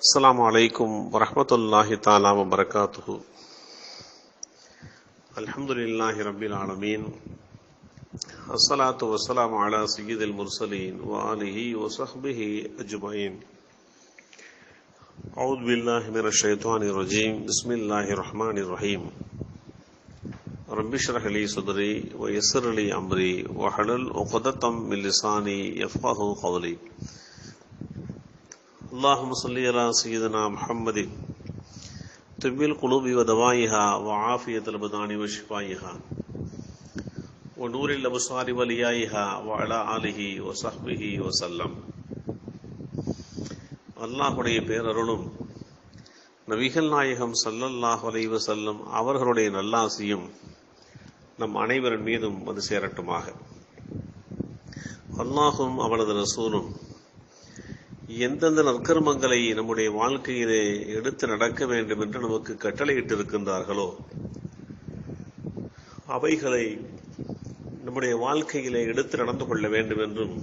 السلام علیکم ورحمۃ اللہ تعالی وبرکاتہ۔ الحمد للہ رب العالمین۔ السلاۃ والسلام علی سید المرسلین وآلہ وصحبہ اجمعین۔ اعوذ باللہ من الشیطان الرجیم۔ بسم اللہ الرحمن الرحیم۔ رب اشرح لي صدري ويسر لي امري واحلل عقدة من لساني يفقهوا قولي اللهم صل على سيدنا محمد طب القلوب ودوائها وعافية البدان وشفائها ونور الأبصار وليائها وعلى آله وصحبه وسلم அல்லாஹுடைய பேரருளும் நபிகள் நாயகம் சல்லல்லாஹ் அலைஹி வஸல்லம் அவர்களுடைய நல்லாசியும் நம் அனைவரின் மீதும் வந்து சேரட்டுமாக அல்லாஹும் அவனது ரசூலும் எந்தெந்த நற்கர்மங்களை நம்முடைய வாழ்க்கையிலே எடுத்து நடக்க வேண்டும் என்று நமக்கு கட்டளையிட்டு இருக்கின்றார்களோ அவைகளை நம்முடைய வாழ்க்கையிலே எடுத்து நடந்து கொள்ள வேண்டும் என்றும்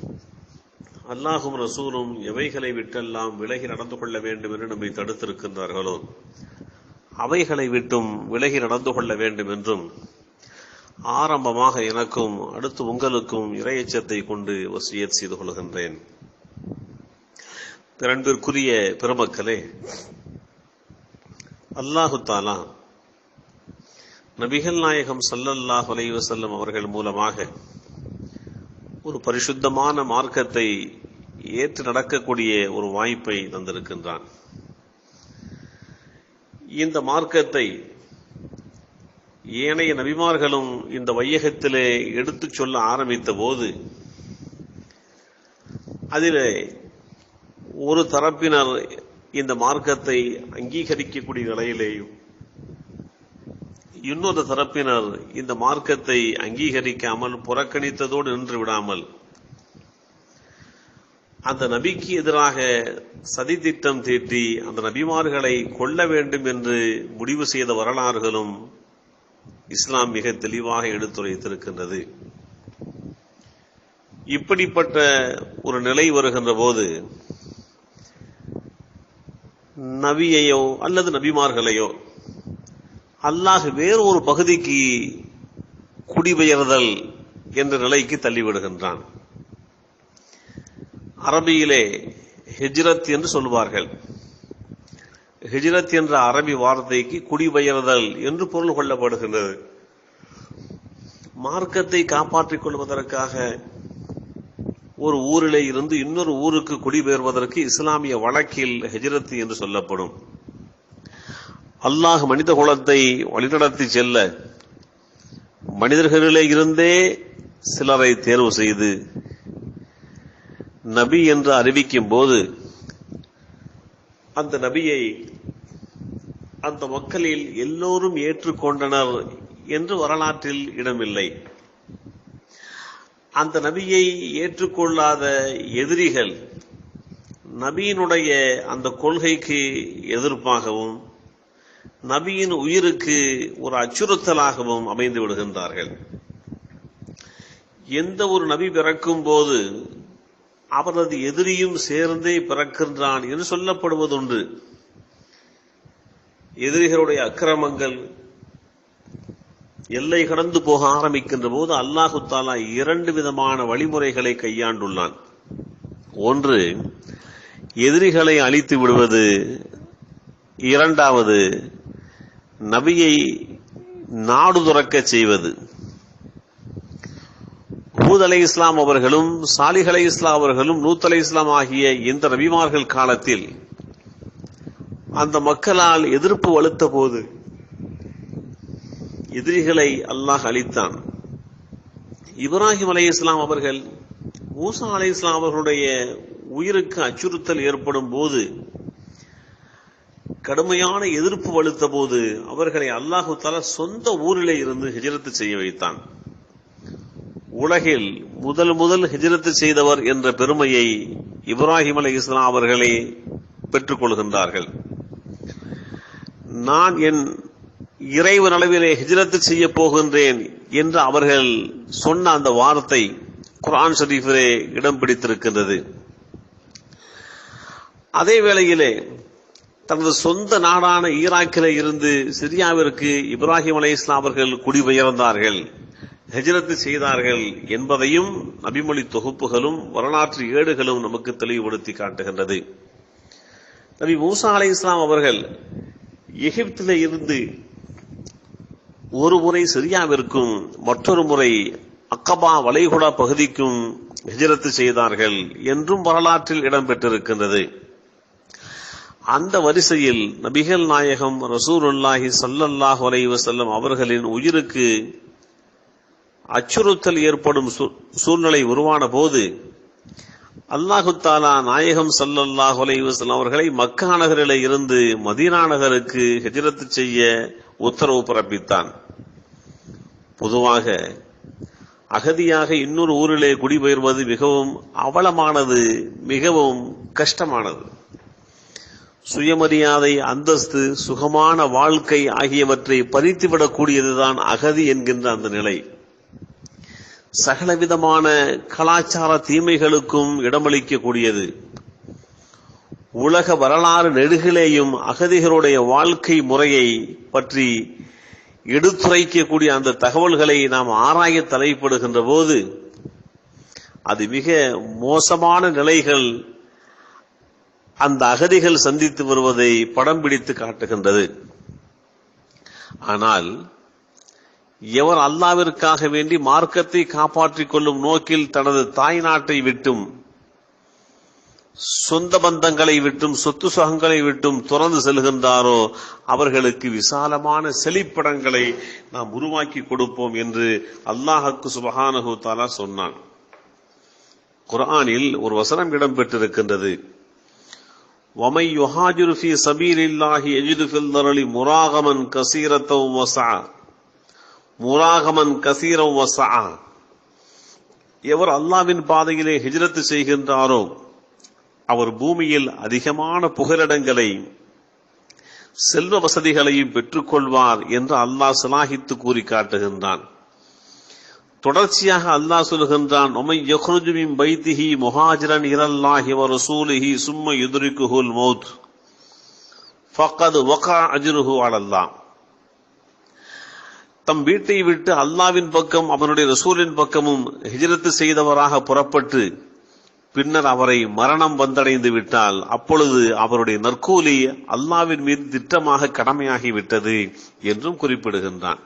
அல்லாஹும் ரசூலும் எவைகளை விட்டெல்லாம் விலகி நடந்து கொள்ள வேண்டும் என்று நம்மை தடுத்திருக்கின்றார்களோ அவைகளை விட்டும் விலகி நடந்து கொள்ள வேண்டும் என்றும் ஆரம்பமாக எனக்கும் அடுத்து உங்களுக்கும் இரையச்சத்தை கொண்டு வசியத் செய்து கொள்கின்றேன். பிறன்பிற்குரிய பெருமக்களே அல்லாஹு தாலா நபிகள் நாயகம் சல்லல்லாஹ் அலைவசல்லம் அவர்கள் மூலமாக ஒரு பரிசுத்தமான மார்க்கத்தை ஏற்று நடக்கக்கூடிய ஒரு வாய்ப்பை தந்திருக்கின்றான். இந்த மார்க்கத்தை ஏனைய நபிமார்களும் இந்த வையகத்திலே எடுத்துச் சொல்ல ஆரம்பித்த போது அதிலே ஒரு தரப்பினர் இந்த மார்க்கத்தை அங்கீகரிக்கக்கூடிய நிலையிலேயும் இன்னொரு தரப்பினர் இந்த மார்க்கத்தை அங்கீகரிக்காமல் புறக்கணித்ததோடு நின்று விடாமல் அந்த நபிக்கு எதிராக சதித்திட்டம் தீட்டி அந்த நபிமார்களை கொல்ல வேண்டும் என்று முடிவு செய்த வரலாறுகளும் இஸ்லாம் மிக தெளிவாக எடுத்துரைத்திருக்கின்றது. இப்படிப்பட்ட ஒரு நிலை வருகின்ற போது நபியையோ அல்லது நபிமார்களையோ அல்லாஹ் வேறு ஒரு பகுதிக்கு குடிபெயர்தல் என்ற நிலைக்கு தள்ளிவிடுகின்றான். அரபியிலே ஹிஜ்ரத் என்று சொல்வார்கள். ஹிஜ்ரத் என்ற அரபி வார்த்தைக்கு குடிபெயர்தல் என்று பொருள் கொள்ளப்படுகின்றது. மார்க்கத்தை காப்பாற்றிக் கொள்வதற்காக ஒரு ஊரிலே இருந்து இன்னொரு ஊருக்கு குடிபெயர்வதற்கு இஸ்லாமிய வழக்கில் ஹெஜ்ரத் என்று சொல்லப்படும். அல்லாஹ் மனித குலத்தை வழிநடத்தி செல்ல மனிதர்களிலே இருந்தே சிலரை தேர்வு செய்து நபி என்று அறிவிக்கும் போது அந்த நபியை அந்த மக்களில் எல்லோரும் ஏற்றுக்கொண்டனர் என்று வரலாற்றில் இடமில்லை. அந்த நபியை ஏற்றுக்கொள்ளாத எதிரிகள் நபியினுடைய அந்த கொள்கைக்கு எதிர்ப்பாகவும் நபியின் உயிருக்கு ஒரு அச்சுறுத்தலாகவும் அமைந்து விடுகின்றார்கள். எந்த ஒரு நபி பிறக்கும் போது அவரது எதிரியும் சேர்ந்தே பிறக்கின்றான் என்று சொல்லப்படுவதுண்டு. எதிரிகளுடைய அக்கிரமங்கள் எல்லை கடந்து போக ஆரம்பிக்கின்ற போது அல்லாஹு தாலா இரண்டு விதமான வழிமுறைகளை கையாண்டுள்ளான். ஒன்று எதிரிகளை அழித்து விடுவது. இரண்டாவது நபியை நாடு துறக்க செய்வது. ஹூத் அலை இஸ்லாம் அவர்களும் சாலிஹ் அலை இஸ்லாம் அவர்களும் நூத் அலை இஸ்லாம் ஆகிய இந்த நபிமார்கள் காலத்தில் அந்த மக்களால் எதிர்ப்பு வலுத்த போது எதிரிகளை அல்லாஹ் அளித்தான் இப்ராஹிம் அலி இஸ்லாம் அவர்கள் மூசா அலி இஸ்லாம் அவர்களுடைய உயிருக்கு அச்சுறுத்தல் ஏற்படும் போது கடுமையான எதிர்ப்பு வலுத்த போது அவர்களை அல்லாஹு தலா சொந்த ஊரிலே இருந்து ஹிஜரத்து செய்ய வைத்தான். உலகில் முதல் முதல் ஹிஜரத்து செய்தவர் என்ற பெருமையை இப்ராஹிம் அலை இஸ்லாம் அவர்களே பெற்றுக் கொள்கின்றார்கள். நான் என் இறைவன் அளவிலே ஹிஜரத்து செய்ய போகின்றேன் என்று அவர்கள் சொன்ன அந்த வார்த்தை குரான் ஷரீஃபிலே இடம் பிடித்திருக்கின்றது. அதே வேளையிலே தனது சொந்த நாடான ஈராக்கிலே இருந்து சிரியாவிற்கு இப்ராஹிம் அலை இஸ்லாம் அவர்கள் குடிபெயர்ந்தார்கள். ஹெஜ்ரத்து செய்தார்கள் என்பதையும் நபிமொழி தொகுப்புகளும் வரலாற்று ஏடுகளும் நமக்கு தெளிவுபடுத்தி காட்டுகின்றது. நபி மூசா அலை இஸ்லாம் அவர்கள் எகிப்தில இருந்து ஒரு முறை சிரியாவிற்கும் மற்றொரு முறை அக்கபா வளைகுடா பகுதிக்கும் ஹிஜரத்து செய்தார்கள் என்றும் வரலாற்றில் இடம்பெற்றிருக்கின்றது. அந்த வரிசையில் நபிகள் நாயகம் ரசூருல்லாஹி சல்லல்லாஹ் அலைஹி செல்லும் அவர்களின் உயிருக்கு அச்சுறுத்தல் ஏற்படும் சூ- சூழ்நிலை உருவான போது அல்லாஹு தாலா நாயகம் சல்லல்லாஹ் அலைஹி அவர்களை மக்கா நகரிலே இருந்து மதீனா நகருக்கு ஹெஜரத்து செய்ய உத்தரவு பிறப்பித்தான். பொதுவாக அகதியாக இன்னொரு ஊரிலே குடிபெயர்வது மிகவும் அவலமானது மிகவும் கஷ்டமானது. சுயமரியாதை அந்தஸ்து சுகமான வாழ்க்கை ஆகியவற்றை பறித்துவிடக்கூடியதுதான் அகதி என்கின்ற அந்த நிலை. சகலவிதமான கலாச்சார தீமைகளுக்கும் இடமளிக்கக்கூடியது. உலக வரலாறு நெடுகிலேயும் அகதிகளுடைய வாழ்க்கை முறையை பற்றி எடுத்துரைக்கக்கூடிய அந்த தகவல்களை நாம் ஆராய தலைப்படுகின்ற போது அது மிக மோசமான நிலைகள் அந்த அகதிகள் சந்தித்து வருவதை படம் பிடித்து காட்டுகின்றது. ஆனால் எவர் அல்லாவிற்காக வேண்டி மார்க்கத்தை காப்பாற்றிக் கொள்ளும் நோக்கில் தனது தாய் நாட்டை விட்டும் சொந்த பந்தங்களை விட்டும் சொத்து சுகங்களை விட்டும் துறந்து செல்கின்றாரோ அவர்களுக்கு விசாலமான செழிப்படங்களை நாம் உருவாக்கி கொடுப்போம் என்று அல்லாஹுக்கு சுபஹானஹு தாலா சொன்னான் குர்ஆனில் ஒரு வசனம் இடம்பெற்றிருக்கின்றது وَمَنْ يُهَاجِرْ فِي سَبِيلِ اللَّهِ يَجِدْ فِي الْأَرْضِ مُرَاغَمًا كَثِيرًا وَسَعًا முராகமன் கசீரம் வசா எவர் அல்லாவின் பாதையிலே ஹிஜ்ரத் செய்கின்றாரோ அவர் பூமியில் அதிகமான புகலிடங்களை செல்வ வசதிகளையும் பெற்றுக்கொள்வார் என்று அல்லாஹ் சலாஹித்து கூறி காட்டுகின்றான். தொடர்ச்சியாக அல்லாஹ் சொல்கின்றான் உமை யஹ்ருஜுமின் பைத்திஹி முஹாஜிரன் இரல்லாஹி வ ரசூலிஹி சும்ம யுதுரிக்குஹுல் மௌத். ஃபக்கது வகா அஜ்ருஹு தம் வீட்டை விட்டு அல்லாவின் பக்கம் அவனுடைய ரசூலின் பக்கமும் ஹிஜரத்து செய்தவராக புறப்பட்டு பின்னர் அவரை மரணம் வந்தடைந்து விட்டால் அப்பொழுது அவருடைய நற்கூலி அல்லாவின் மீது திட்டமாக கடமையாகிவிட்டது என்றும் குறிப்பிடுகின்றான்.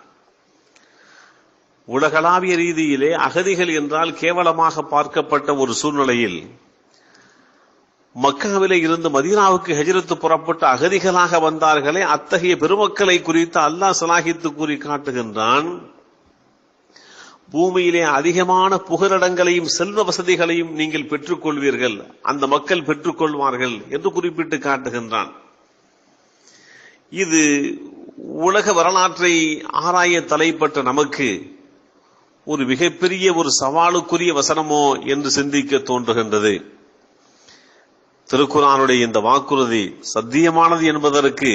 உலகளாவிய ரீதியிலே அகதிகள் என்றால் கேவலமாக பார்க்கப்பட்ட ஒரு சூழ்நிலையில் மக்காவிலே இருந்து மதீனாவுக்கு ஹெஜ்ரத்து புறப்பட்ட அகதிகளாக வந்தார்களே அத்தகைய பெருமக்களை குறித்து அல்லாஹ் சலாகித்து கூறி காட்டுகின்றான். பூமியிலே அதிகமான புகலிடங்களையும் செல்வ வசதிகளையும் நீங்கள் பெற்றுக்கொள்வீர்கள். அந்த மக்கள் பெற்றுக்கொள்வார்கள் என்று குறிப்பிட்டு காட்டுகின்றான். இது உலக வரலாற்றை ஆராய தலைப்பட்ட நமக்கு ஒரு மிகப்பெரிய ஒரு சவாலுக்குரிய வசனமோ என்று சிந்திக்க தோன்றுகின்றது. திருக்குறானுடைய இந்த வாக்குறுதி சத்தியமானது என்பதற்கு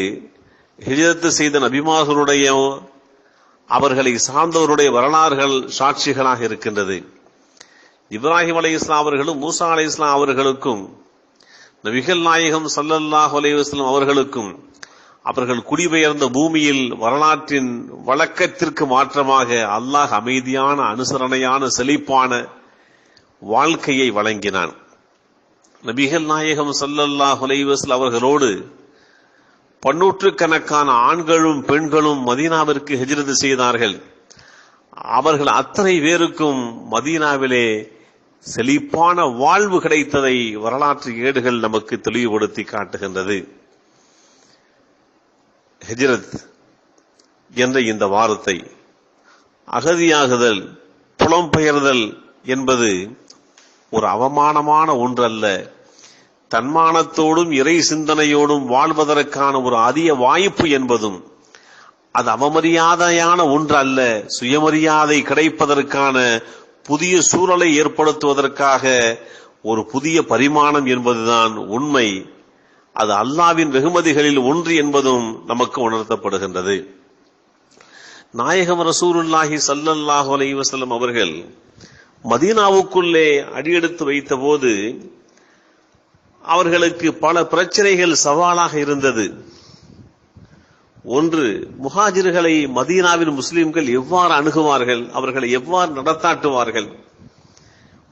ஹிஜரத்து செய்த நபிமார்களுடைய அவர்களை சார்ந்தவருடைய வரலாறுகள் சாட்சிகளாக இருக்கின்றது. இப்ராஹிம் அலி இஸ்லாம் அவர்களும் மூசா அலை இஸ்லாம் அவர்களுக்கும் நபிகள் நாயகம் சல்லல்லாஹ் அலைவாஸ்லாம் அவர்களுக்கும் அவர்கள் குடிபெயர்ந்த பூமியில் வரலாற்றின் வழக்கத்திற்கு மாற்றமாக அல்லாஹ் அமைதியான அனுசரணையான செழிப்பான வாழ்க்கையை வழங்கினான். நபிகள் நாயகம் சல்லல்லாஹ் அலைவாஸ்ல அவர்களோடு பன்னூற்றுக்கணக்கான ஆண்களும் பெண்களும் மதீனாவிற்கு ஹெஜ்ரத் செய்தார்கள். அவர்கள் அத்தனை பேருக்கும் மதீனாவிலே செழிப்பான வாழ்வு கிடைத்ததை வரலாற்று ஏடுகள் நமக்கு தெளிவுபடுத்தி காட்டுகின்றது. ஹெஜ்ரத் என்ற இந்த வார்த்தை அகதியாகுதல் புலம்பெயர்தல் என்பது ஒரு அவமானமான ஒன்றல்ல. தன்மானத்தோடும் இறை சிந்தனையோடும் வாழ்வதற்கான ஒரு அதிக வாய்ப்பு என்பதும் அது அவமரியாதையான ஒன்று அல்ல சுயமரியாதை கிடைப்பதற்கான புதிய சூழலை ஏற்படுத்துவதற்காக ஒரு புதிய பரிமாணம் என்பதுதான் உண்மை. அது அல்லாவின் வெகுமதிகளில் ஒன்று என்பதும் நமக்கு உணர்த்தப்படுகின்றது. நாயகம் ரசூருல்லாஹி சல்லல்லாஹு அலைஹி அவர்கள் மதீனாவுக்குள்ளே அடியெடுத்து வைத்தபோது அவர்களுக்கு பல பிரச்சனைகள் சவாலாக இருந்தது. ஒன்று முஹாஜிர்களை மதீனாவின் முஸ்லிம்கள் எவ்வாறு அணுகுவார்கள் அவர்களை எவ்வாறு நடத்தாட்டுவார்கள்?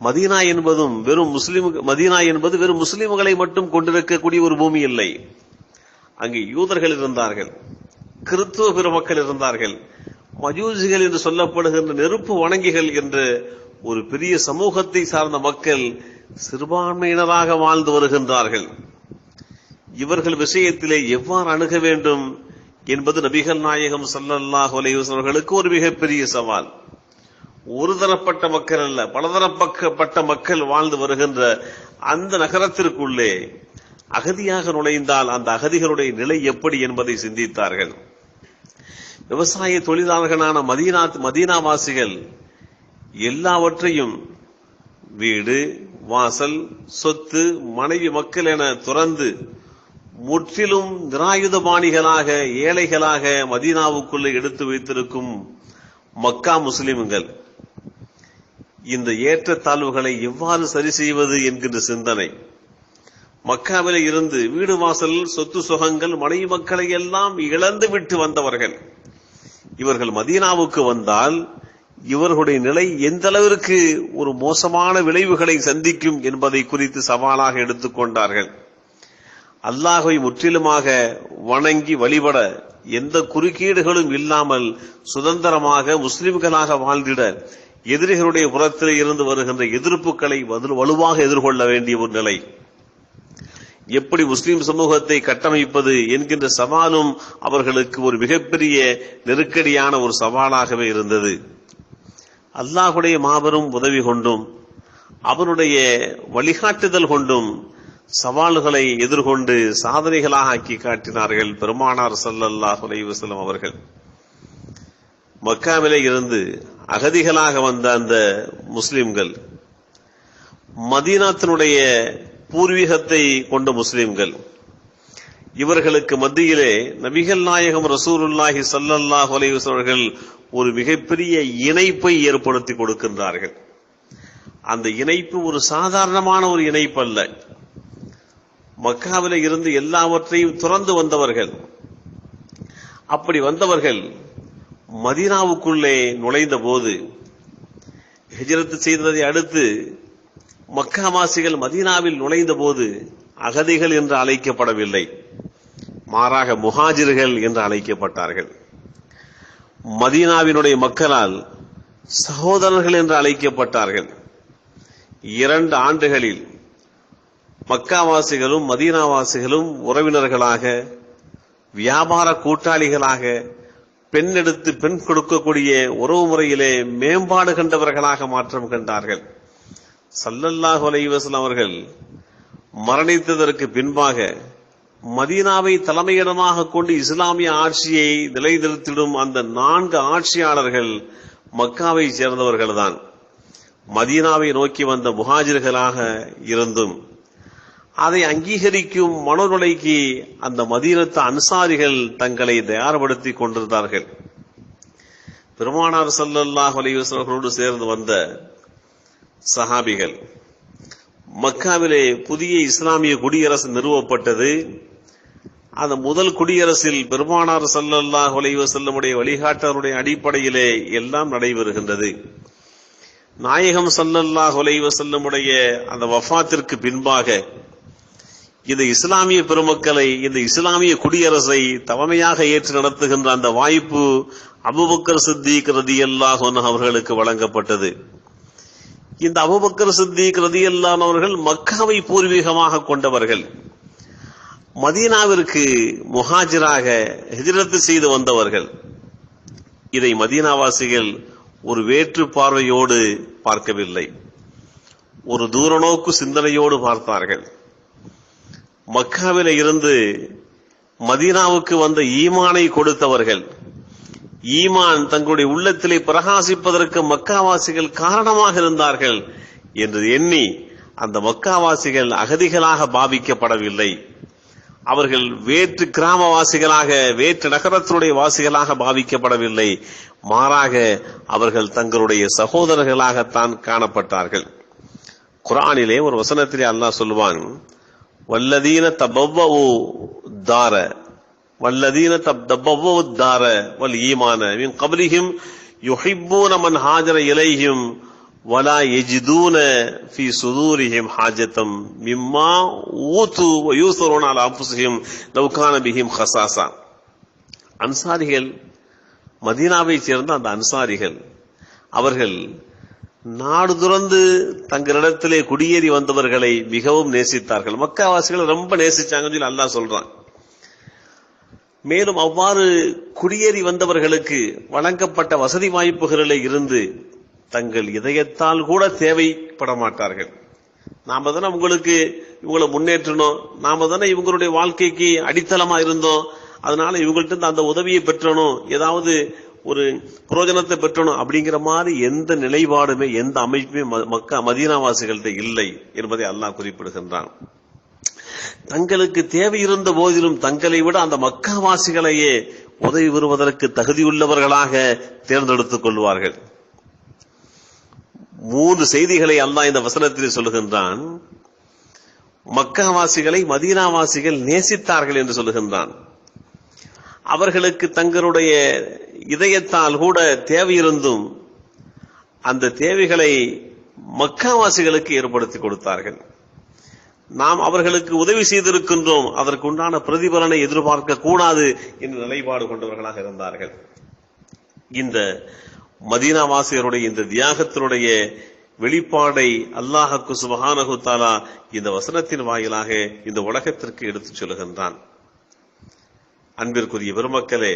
மதீனா என்பதும் வெறும் முஸ்லிம் மதீனா என்பது வெறும் முஸ்லிம்களை மட்டும் கொண்டிருக்கக்கூடிய ஒரு பூமி இல்லை. அங்கே யூதர்கள் இருந்தார்கள் கிறித்துவ பெருமக்கள் இருந்தார்கள் மஜூசிகள் என்று சொல்லப்படுகின்ற நெருப்பு வணங்கிகள் என்ற ஒரு பெரிய சமூகத்தை சார்ந்த மக்கள் சிறுபான்மையினராக வாழ்ந்து வருகின்றார்கள். இவர்கள் விஷயத்திலே எவ்வாறு அணுக வேண்டும் என்பது நபிகள் நாயகம் சல்லல்லாஹ் அவர்களுக்கு ஒரு மிகப்பெரிய சவால். ஒரு தரப்பட்ட மக்கள் அல்ல பலதரப்பட்ட மக்கள் வாழ்ந்து வருகின்ற அந்த நகரத்திற்குள்ளே அகதியாக நுழைந்தால் அந்த அகதிகளுடைய நிலை எப்படி என்பதை சிந்தித்தார்கள். விவசாய தொழிலாளர்களான மதீனா மதீனாவாசிகள் எல்லாவற்றையும் வீடு வாசல் சொத்து மனைவி மக்கள் என துறந்து முற்றிலும் நிராயுதபாணிகளாக ஏழைகளாக மதீனாவுக்குள்ளே எடுத்து வைத்திருக்கும் மக்கா முஸ்லிம்கள். இந்த ஏற்றத்தாழ்வுகளை எவ்வாறு சரி செய்வது என்கின்ற சிந்தனை. மக்காவில் இருந்து வீடு வாசல் சொத்து சுகங்கள் மனைவி மக்களை எல்லாம் இழந்து விட்டு வந்தவர்கள். இவர்கள் மதீனாவுக்கு வந்தால் இவர்களுடைய நிலை எந்த அளவிற்கு ஒரு மோசமான விளைவுகளை சந்திக்கும் என்பதை குறித்து சவாலாக எடுத்துக்கொண்டார்கள் அல்லாஹை முற்றிலுமாக வணங்கி வழிபட எந்த குறுக்கீடுகளும் இல்லாமல் சுதந்திரமாக முஸ்லிம்களாக வாழ்ந்திட எதிரிகளுடைய புறத்தில் இருந்து வருகின்ற எதிர்ப்புகளை வலுவாக எதிர்கொள்ள வேண்டிய ஒரு நிலை. எப்படி முஸ்லிம் சமூகத்தை கட்டமைப்பது என்கின்ற சவாலும் அவர்களுக்கு ஒரு மிகப்பெரிய நெருக்கடியான ஒரு சவாலாகவே இருந்தது. அல்லாஹுடைய மாபெரும் உதவி கொண்டும் அவனுடைய வழிகாட்டுதல் கொண்டும் சவால்களை எதிர்கொண்டு சாதனைகளாக ஆக்கி காட்டினார்கள் பெருமானார் சல்லல்லாஹ் அலைவசலம் அவர்கள். மக்காவிலே இருந்து அகதிகளாக வந்த அந்த முஸ்லிம்கள் மதீனாத்தினுடைய பூர்வீகத்தை கொண்ட முஸ்லிம்கள் இவர்களுக்கு மத்தியிலே நபிகள் நாயகம் ரசூருல்லாஹி சல்லல்லாஹ் அவர்கள் ஒரு மிகப்பெரிய இணைப்பை ஏற்படுத்தி கொடுக்கின்றார்கள். அந்த இணைப்பு ஒரு சாதாரணமான ஒரு இணைப்பு அல்ல மக்காவில இருந்து எல்லாவற்றையும் துறந்து வந்தவர்கள். அப்படி வந்தவர்கள் மதீனாவுக்குள்ளே நுழைந்த போது ஹிஜரத்து செய்ததை அடுத்து மக்காவாசிகள் மதீனாவில் நுழைந்த போது அகதிகள் என்று அழைக்கப்படவில்லை. மாறாக முஹாஜிர்கள் என்று அழைக்கப்பட்டார்கள். மதீனாவினுடைய மக்களால் சகோதரர்கள் என்று அழைக்கப்பட்டார்கள். இரண்டு ஆண்டுகளில் மக்காவாசிகளும் மதீனாவாசிகளும் உறவினர்களாக வியாபார கூட்டாளிகளாக பெண் எடுத்து பெண் கொடுக்கக்கூடிய உறவு முறையிலே மேம்பாடு கண்டவர்களாக மாற்றம் கண்டார்கள். சல்லல்லாஹ் அலைவசம் அவர்கள் மரணித்ததற்கு பின்பாக மதீனாவை தலைமையிடமாக கொண்டு இஸ்லாமிய ஆட்சியை நிலைநிறுத்திடும் அந்த நான்கு ஆட்சியாளர்கள் மக்காவை சேர்ந்தவர்கள்தான். மதீனாவை நோக்கி வந்த முஹாஜிர்களாக இருந்தும் அதை அங்கீகரிக்கும் மனோநிலைக்கு அந்த மதீனத்து அன்சாரிகள் தங்களை தயார்படுத்தி கொண்டிருந்தார்கள். பெருமானார் சல்லல்லாஹ் அலைவசர்களோடு சேர்ந்து வந்த சஹாபிகள் மக்காவிலே புதிய இஸ்லாமிய குடியரசு நிறுவப்பட்டது. அந்த முதல் குடியரசில் பெருமானார் சல்லல்லாஹ் அலைவசல்லமுடைய வழிகாட்டருடைய அடிப்படையிலே எல்லாம் நடைபெறுகின்றது. நாயகம் சல்லல்லாஹ் அலைவசல்லமுடைய அந்த வஃபாத்திற்கு பின்பாக இந்த இஸ்லாமிய பெருமக்களை இந்த இஸ்லாமிய குடியரசை தவமையாக ஏற்று நடத்துகின்ற அந்த வாய்ப்பு அபுபக்கர் சித்திக் ரதி அல்லாஹ் அவர்களுக்கு வழங்கப்பட்டது. இந்த அபுபக்கர் சித்திக் ரதியல்லானவர்கள் மக்காவை பூர்வீகமாக கொண்டவர்கள். மதீனாவிற்கு முஹாஜிராக ஹிஜரத்து செய்து வந்தவர்கள். இதை மதீனாவாசிகள் ஒரு வேற்று பார்வையோடு பார்க்கவில்லை. ஒரு தூரநோக்கு சிந்தனையோடு பார்த்தார்கள். மக்காவில இருந்து மதீனாவுக்கு வந்த ஈமானை கொடுத்தவர்கள். ஈமான் தங்களுடைய உள்ளத்திலே பிரகாசிப்பதற்கு மக்காவாசிகள் காரணமாக இருந்தார்கள் என்று எண்ணி அந்த மக்காவாசிகள் அகதிகளாக பாவிக்கப்படவில்லை. அவர்கள் வேற்று கிராமவாசிகளாக வேற்று நகரத்தினுடைய வாசிகளாக பாவிக்கப்படவில்லை. மாறாக அவர்கள் தங்களுடைய சகோதரர்களாகத்தான் காணப்பட்டார்கள். குரானிலே ஒரு வசனத்திலே அல்லாஹ் சொல்லுவான் வல்லதீன தபவ்வ தார வல்லதீன தபவ்வவு தார வல் ஈமான மின் கபலிஹிம் யுஹிப்பூன மன் ஹாஜர இலைஹிம் ولا يجدون في صدورهم حاجة مما أوتوا ويؤثرون على أنفسهم لو كان بهم خصاصة அன்சாரிகள் மதீனாவை சேர்ந்த அந்த அன்சாரிகள் அவர்கள் நாடு துறந்து தங்களிடத்திலே குடியேறி வந்தவர்களை மிகவும் நேசித்தார்கள் மக்காவாசிகளை ரொம்ப நேசிச்சாங்கன்னு சொல்லி அல்லாஹ் சொல்றான் மேலும் அவ்வாறு குடியேறி வந்தவர்களுக்கு வழங்கப்பட்ட வசதி வாய்ப்புகளிலே இருந்து தங்கள் இதயத்தால் கூட தேவைப்பட மாட்டார்கள். நாம தானே உங்களுக்கு இவங்களை முன்னேற்றணும் நாம தானே இவங்களுடைய வாழ்க்கைக்கு அடித்தளமா இருந்தோம். அதனால இவங்கள்ட்ட அந்த உதவியை பெற்றணும். ஏதாவது ஒரு புரோஜனத்தை பெற்றணும் அப்படிங்கிற மாதிரி எந்த நிலைப்பாடுமே எந்த அமைப்புமே ம- மக்கா மதீனாவாசிகள்ட்ட இல்லை என்பதை அல்லாஹ் குறிப்பிடுகின்றான். தங்களுக்கு தேவை இருந்த போதிலும் தங்களை விட அந்த மக்காவாசிகளையே உதவி பெறுவதற்கு தகுதியுள்ளவர்களாக தேர்ந்தெடுத்துக் கொள்வார்கள். மூன்று செய்திகளை அல்லாஹ் இந்த வசனத்தில் சொல்லுகின்றான். மக்காவாசிகளை மதீனாவாசிகள் நேசித்தார்கள் என்று சொல்லுகின்றான். அவர்களுக்கு தங்களுடைய இதயத்தால் கூட தேவையிருந்தும் அந்த தேவைகளை மக்காவாசிகளுக்கு ஏற்படுத்தி கொடுத்தார்கள். நாம் அவர்களுக்கு உதவி செய்திருக்கின்றோம். அதற்கு உண்டான பிரதிபலனை எதிர்பார்க்க கூடாது என்ற நிலைப்பாடு கொண்டவர்களாக இருந்தார்கள். இந்த மதீனாவாசியருடைய இந்த தியாகத்தினுடைய வெளிப்பாடை அல்லாஹக்கு சுபஹானஹு தாலா இந்த வசனத்தின் வாயிலாக இந்த உலகத்திற்கு எடுத்துச் சொல்லுகின்றான். அன்பிற்குரிய பெருமக்களே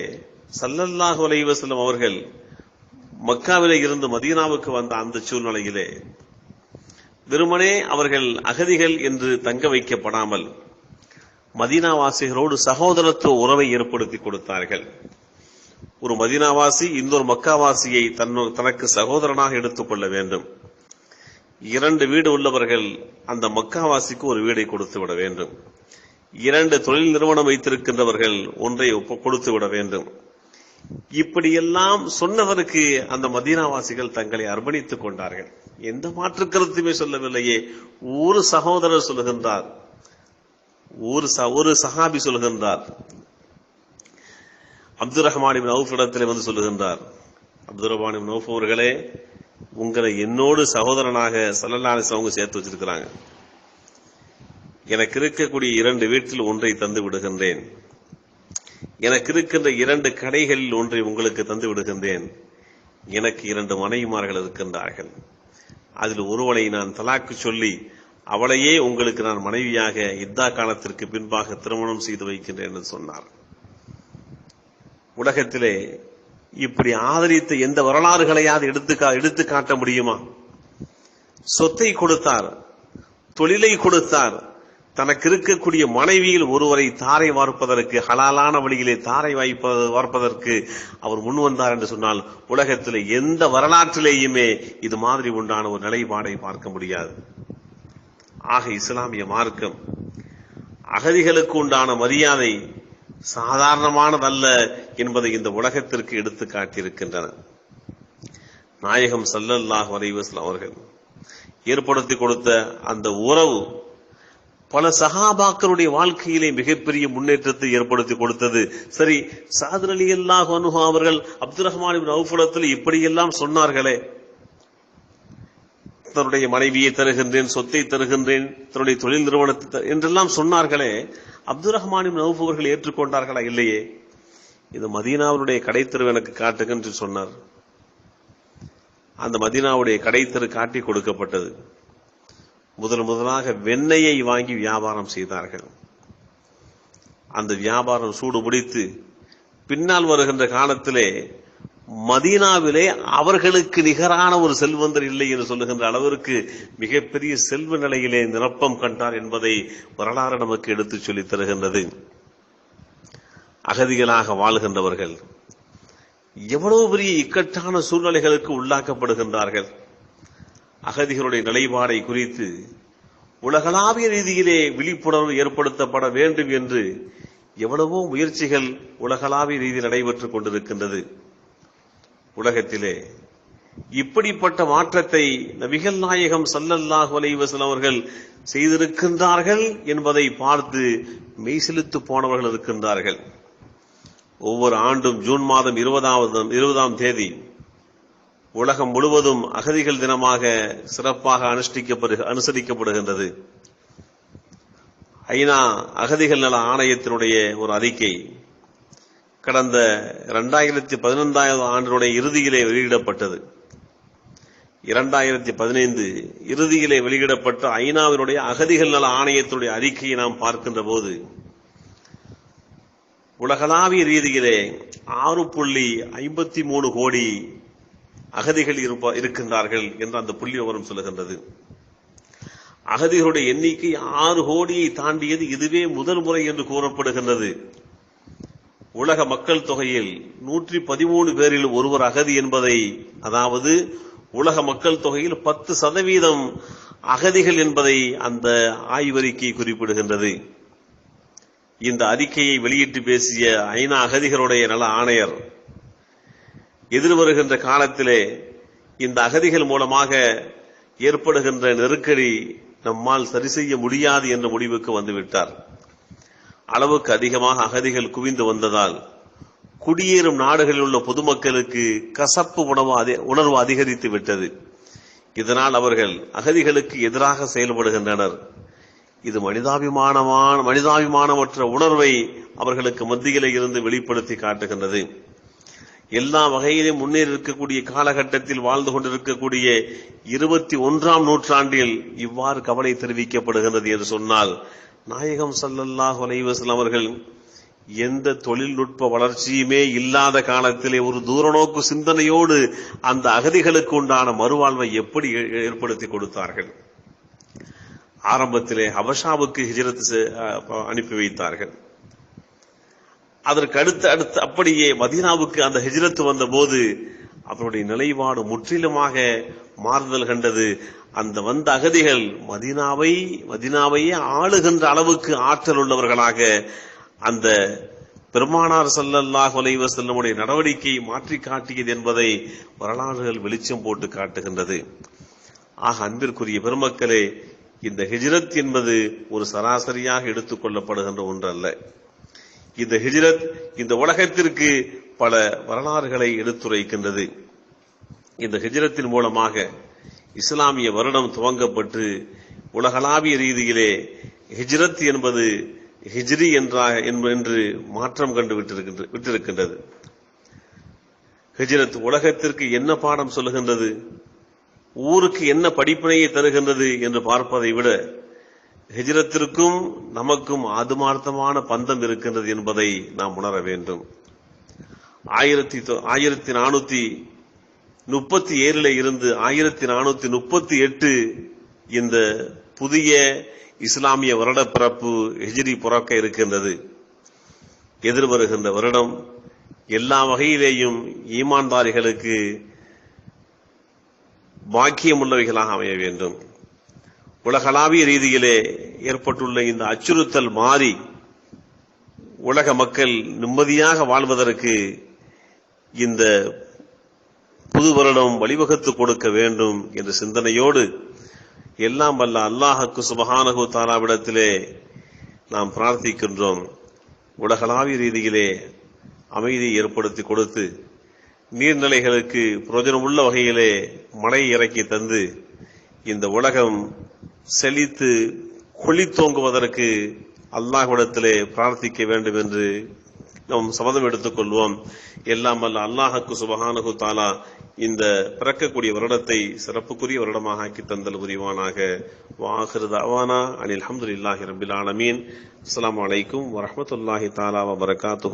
சல்லல்லாஹு அலைஹி அவர்கள் மக்காவிலே இருந்து மதீனாவுக்கு வந்த அந்த சூழ்நிலையிலே வெறுமனே அவர்கள் அகதிகள் என்று தங்க வைக்கப்படாமல் மதீனாவாசிகளோடு சகோதரத்துவ உறவை ஏற்படுத்தி கொடுத்தார்கள். ஒரு மதீனாவாசி இன்னொரு மக்காவாசியை தன்னு- தனக்கு சகோதரனாக எடுத்துக்கொள்ள வேண்டும். இரண்டு வீடு உள்ளவர்கள் அந்த மக்காவாசிக்கு ஒரு வீடை கொடுத்து விட வேண்டும். இரண்டு தொழில் நிறுவனம் வைத்திருக்கின்றவர்கள் ஒன்றை கொடுத்து விட வேண்டும். இப்படியெல்லாம் சொன்னவருக்கு அந்த மதீனாவாசிகள் தங்களை அர்ப்பணித்துக் கொண்டார்கள். எந்த மாற்று கருத்துமே சொல்லவில்லையே. ஒரு சகோதரர் சொல்லுகின்றார். ஒரு ச- ஒரு சஹாபி சொல்லுகின்றார். அப்துல் ரஹ்மான் நவுஃப் இடத்தில் வந்து சொல்லுகின்றார். அப்துல் ரஹ்மான் நவுஃப் அவர்களே உங்களை என்னோடு சகோதரனாக சல்லல்லாஹு அவங்க சேர்த்து வச்சிருக்கிறாங்க. எனக்கு இருக்கக்கூடிய இரண்டு வீட்டில் ஒன்றை தந்து விடுகின்றேன். எனக்கு இருக்கின்ற இரண்டு கடைகளில் ஒன்றை உங்களுக்கு தந்து விடுகின்றேன். எனக்கு இரண்டு மனைவிமார்கள் இருக்கின்றார்கள். அதில் ஒருவனை நான் தலாக்கு சொல்லி அவளையே உங்களுக்கு நான் மனைவியாக இத்தா காலத்திற்கு பின்பாக திருமணம் செய்து வைக்கின்றேன் என்று சொன்னார். உலகத்திலே இப்படி ஆதரித்த எந்த வரலாறுகளையாவது எடுத்து கா- எடுத்து காட்ட முடியுமா? சொத்தை கொடுத்தார் தொழிலை கொடுத்தார் தனக்கு இருக்கக்கூடிய மனைவியில் ஒருவரை தாரை வார்ப்பதற்கு ஹலாலான வழியிலே தாரை வாய்ப்பது வார்ப்பதற்கு அவர் முன் வந்தார் என்று சொன்னால் உலகத்தில் எந்த வரலாற்றிலேயுமே இது மாதிரி உண்டான ஒரு நிலைப்பாடை பார்க்க முடியாது. ஆக இஸ்லாமிய மார்க்கம் அகதிகளுக்கு உண்டான மரியாதை சாதாரணமானதல்ல என்பதை இந்த உலகத்திற்கு எடுத்து காட்டியிருக்கின்றன. நாயகம் சல்லல்லாஹ் வரைவஸ்லாம் அவர்கள் ஏற்படுத்தி கொடுத்த அந்த உறவு பல சகாபாக்களுடைய வாழ்க்கையிலே மிகப்பெரிய முன்னேற்றத்தை ஏற்படுத்தி கொடுத்தது. சரி சாதர் அலி அல்லாஹ் அனுகா அவர்கள் அப்துல் ரஹ்மான் அவுஃபுலத்தில் இப்படியெல்லாம் சொன்னார்களே. தன்னுடைய மனைவியை தருகின்றேன் சொத்தை தருகின்றேன் தன்னுடைய தொழில் நிறுவனத்தை என்றெல்லாம் சொன்னார்களே. அப்துல் ரஹ்மான் இப்னு அவுஃப் அவர்கள் ஏற்றுக்கொண்டார்களா இல்லையே? இது மதீனாவுடைய கடைத்தெரு எனக்கு காட்டுங்க என்று சொன்னார். அந்த மதீனாவுடைய கடைத்தெரு காட்டி கொடுக்கப்பட்டது. முதல் முதலாக வெண்ணெயை வாங்கி வியாபாரம் செய்தார்கள். அந்த வியாபாரம் சூடு முடித்து பின்னால் வருகின்ற காலத்திலே மதீனாவிலே அவர்களுக்கு நிகரான ஒரு செல்வந்தர் இல்லை என்று சொல்லுகின்ற அளவிற்கு மிகப்பெரிய செல்வ நிலையிலே நிரப்பம் கண்டார் என்பதை வரலாறு நமக்கு எடுத்துச் சொல்லித் தருகின்றது. அகதிகளாக வாழ்கின்றவர்கள் எவ்வளவு பெரிய இக்கட்டான சூழ்நிலைகளுக்கு உள்ளாக்கப்படுகின்றார்கள். அகதிகளுடைய நிலைப்பாடை குறித்து உலகளாவிய ரீதியிலே விழிப்புணர்வு ஏற்படுத்தப்பட வேண்டும் என்று எவ்வளவோ முயற்சிகள் உலகளாவிய ரீதியில் நடைபெற்றுக் கொண்டிருக்கின்றது. உலகத்திலே இப்படிப்பட்ட மாற்றத்தை நபிகள் நாயகம் சல்லல்லாஹு அலைஹி அவர்கள் செய்திருக்கின்றார்கள் என்பதை பார்த்து மெய்சிலித்து போனவர்கள் இருக்கின்றார்கள். ஒவ்வொரு ஆண்டும் ஜூன் மாதம் இருபதாவது இருபதாம் தேதி உலகம் முழுவதும் அகதிகள் தினமாக சிறப்பாக அனுஷ்டிக்கப்படு அனுசரிக்கப்படுகின்றது. ஐநா அகதிகள் நல ஆணையத்தினுடைய ஒரு அறிக்கை கடந்த இரண்டாயிரத்தி பதினைந்தாவது ஆண்டினுடைய இறுதியிலே வெளியிடப்பட்டது. இரண்டாயிரத்தி பதினைந்து இறுதியிலே வெளியிடப்பட்ட ஐநாவினுடைய அகதிகள் நல ஆணையத்தினுடைய அறிக்கையை நாம் பார்க்கின்ற போது உலகளாவிய ரீதியிலே ஆறு புள்ளி ஐம்பத்தி மூணு கோடி அகதிகள் இருப்பா இருக்கின்றார்கள் என்று அந்த புள்ளி விவரம் சொல்லுகின்றது. அகதிகளுடைய எண்ணிக்கை ஆறு கோடியை தாண்டியது இதுவே முதல் முறை என்று கூறப்படுகின்றது. உலக மக்கள் தொகையில் நூற்றி பதிமூணு பேரில் ஒருவர் அகதி என்பதை அதாவது உலக மக்கள் தொகையில் பத்து சதவீதம் அகதிகள் என்பதை அந்த ஆய்வறிக்கை குறிப்பிடுகின்றது. இந்த அறிக்கையை வெளியிட்டு பேசிய ஐநா அகதிகளுடைய நல ஆணையர் எதிர்வருகின்ற காலத்திலே இந்த அகதிகள் மூலமாக ஏற்படுகின்ற நெருக்கடி நம்மால் சரி செய்ய முடியாது என்ற முடிவுக்கு வந்துவிட்டார். அளவுக்கு அதிகமாக அகதிகள் குவிந்து வந்ததால் குடியேறும் நாடுகளில் உள்ள பொதுமக்களுக்கு கசப்பு உணவு அதி- உணர்வு அதிகரித்து விட்டது. இதனால் அவர்கள் அகதிகளுக்கு எதிராக செயல்படுகின்றனர். இது மனிதாபிமானமான மனிதாபிமானமற்ற உணர்வை அவர்களுக்கு மத்தியிலே இருந்து வெளிப்படுத்தி காட்டுகின்றது. எல்லா வகையிலும் முன்னேறி இருக்கக்கூடிய காலகட்டத்தில் வாழ்ந்து கொண்டிருக்கக்கூடிய இருபத்தி ஒன்றாம் நூற்றாண்டில் இவ்வாறு கவலை தெரிவிக்கப்படுகின்றது என்று சொன்னால் நாயகம் ஸல்லல்லாஹு அலைஹி அவர்கள் எந்த தொழில்நுட்ப வளர்ச்சியுமே இல்லாத காலத்திலே ஒரு தூரநோக்கு சிந்தனையோடு அந்த அகதிகளுக்கு உண்டான மறுவாழ்வை எப்படி ஏ- ஏற்படுத்தி கொடுத்தார்கள்? ஆரம்பத்திலே ஹபஷாவுக்கு ஹிஜரத்து செ- அனுப்பி வைத்தார்கள். அதற்கு அடுத்து அடுத்து அப்படியே மதீனாவுக்கு அந்த ஹிஜ்ரத்து வந்த போது அவருடைய நிலைப்பாடு முற்றிலுமாக மாறுதல் கண்டது. அந்த வந்த அகதிகள் மதீனாவை மதீனாவையே ஆளுகின்ற அளவுக்கு ஆற்றல் உள்ளவர்களாக அந்த பெருமானார் ஸல்லல்லாஹு அலைஹி செல்லமுடைய நடவடிக்கை மாற்றி காட்டியது என்பதை வரலாறுகள் வெளிச்சம் போட்டு காட்டுகின்றது. ஆக அன்பிற்குரிய பெருமக்களே இந்த ஹிஜ்ரத் என்பது ஒரு சராசரியாக எடுத்துக் கொள்ளப்படுகின்ற ஒன்றல்ல. இந்த ஹிஜ்ரத் இந்த உலகத்திற்கு பல வரலாறுகளை எடுத்துரைக்கின்றது. இந்த ஹிஜ்ரத்தின் மூலமாக இஸ்லாமிய வருடம் துவங்கப்பட்டு உலகளாவிய ரீதியிலே ஹிஜ்ரத் என்பது ஹிஜ்ரி என்றா என்ப- என்று மாற்றம் கண்டு விட்டிருக்கின்ற- விட்டிருக்கின்றது. ஹிஜ்ரத் உலகத்திற்கு என்ன பாடம் சொல்லுகின்றது? ஊருக்கு என்ன படிப்பினையை தருகின்றது என்று பார்ப்பதை விட ஹெஜ்ரத்திற்கும் நமக்கும் ஆதுமார்த்தமான பந்தம் இருக்கின்றது என்பதை நாம் உணர வேண்டும். ஆயிரத்தி தொ- ஆயிரத்தி நானூத்தி முப்பத்தி ஏழுல இருந்து ஆயிரத்தி நானூத்தி முப்பத்தி எட்டு இந்த புதிய இஸ்லாமிய வருட பிறப்பு ஹிஜ்ரி புறக்க இருக்கின்றது. எதிர்வருகின்ற வருடம் எல்லா வகையிலேயும் ஈமான்தாரிகளுக்கு பாக்கியமுள்ளவைகளாக அமைய வேண்டும். உலகளாவிய ரீதியிலே ஏற்பட்டுள்ள இந்த அச்சுறுத்தல் மாறி உலக மக்கள் நிம்மதியாக வாழ்வதற்கு இந்த புது வருடம் வழிவகுத்து கொடுக்க வேண்டும் என்ற சிந்தனையோடு எல்லாம் வல்ல அல்லாஹுக்கு சுபகானகு தாராவிடத்திலே நாம் பிரார்த்திக்கின்றோம். உலகளாவிய ரீதியிலே அமைதியை ஏற்படுத்தி கொடுத்து நீர்நிலைகளுக்கு பிரயோஜனமுள்ள வகையிலே மழை இறக்கி தந்து இந்த உலகம் செழித்து கொளித்தோங்குவதற்கு அல்லாஹ்விடத்திலே பிரார்த்திக்க வேண்டும் என்று நாம் சபதம் எடுத்துக்கொள்வோம் எல்லாம் வல்ல அல்லாஹுக்கு சுபஹானஹு தாலா இந்த பிறக்கக்கூடிய வருடத்தை சிறப்புக்குரிய வருடமாக ஆக்கி தந்தல் புரிவானாக. வாஹிரு தவானா அனில் அல்ஹம்துலில்லாஹி ரபில் ஆலமீன். அஸ்லாம் அலைக்கும் வரமத்துல்லாஹி தாலா வபரகாத்து